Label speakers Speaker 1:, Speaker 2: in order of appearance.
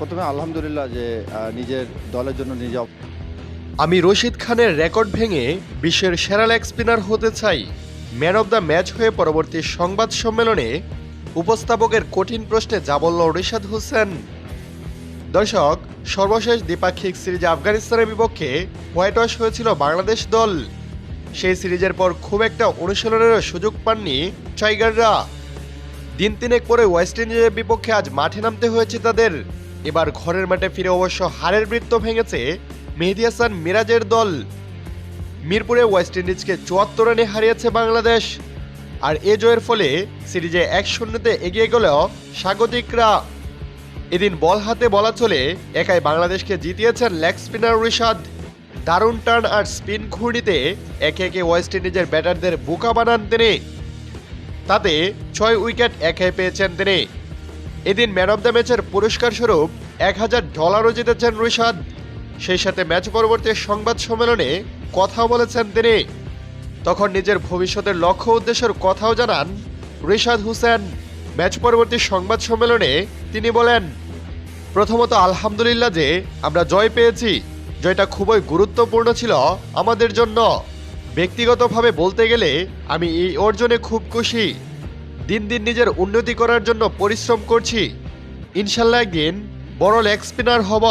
Speaker 1: প্রথমে আলহামদুলিল্লাহ যে নিজের দলের জন্য নিজে
Speaker 2: আমি রশিদ খানের রেকর্ড ভেঙে বিশ্বের সেরা লেগ স্পিনার হতে চাই। ম্যান অব দ্য ম্যাচ হয়ে পরবর্তী সংবাদ সম্মেলনে উপস্থাপকের কঠিন প্রশ্নে যা বলল রিশাদ হোসেন। দর্শক, সর্বশেষ দ্বিপাক্ষিক সিরিজে আফগানিস্তানের বিপক্ষে হোয়াইট ওয়াশ হয়েছিল বাংলাদেশ দল। সেই সিরিজের পর খুব একটা অনুশীলনেরও সুযোগ পাননি টাইগাররা। দিন তিনেক পরে ওয়েস্ট ইন্ডিজের বিপক্ষে আজ মাঠে নামতে হয়েছে তাদের। এবার ঘরের মাঠে ফিরে অবশ্য হারের বৃত্ত ভেঙেছে মেহেদি হাসান মিরাজের দল। মিরপুরে ওয়েস্ট ইন্ডিজকে চুয়াত্তর রানে হারিয়েছে বাংলাদেশ। আর এ জয়ের ফলে সিরিজে এক শূন্যতে এগিয়ে গেল স্বাগতিকরা। এদিন বল হাতে বলা চলে একাই বাংলাদেশকে জিতিয়েছেন লেগ স্পিনার রিশাদ। দারুণ টার্ন আর স্পিন ঘূর্ণিতে একে একে ওয়েস্ট ইন্ডিজের ব্যাটারদের বোকা বানান তিনি। তাতে ছয় উইকেট একাই পেয়েছেন তিনি। এদিন ম্যান অব দ্য ম্যাচের পুরস্কার স্বরূপ এক হাজার ডলারও জিতেছেন রিশাদ। সেই সাথে ম্যাচ পরবর্তী সংবাদ সম্মেলনে কথাও বলেছেন তিনি। তখন নিজের ভবিষ্যতের লক্ষ্য উদ্দেশ্যের কথাও জানান রিশাদ হুসেন। ম্যাচ পরবর্তী সংবাদ সম্মেলনে তিনি বলেন, প্রথমত আলহামদুলিল্লাহ যে আমরা জয় পেয়েছি। জয়টা খুবই গুরুত্বপূর্ণ ছিল আমাদের জন্য। ব্যক্তিগতভাবে বলতে গেলে আমি এই অর্জনে খুব খুশি। দিন দিন নিজের উন্নতি করার জন্য পরিশ্রম করছি। ইনশাল্লাহ একদিন বড় লেগ স্পিনার হব।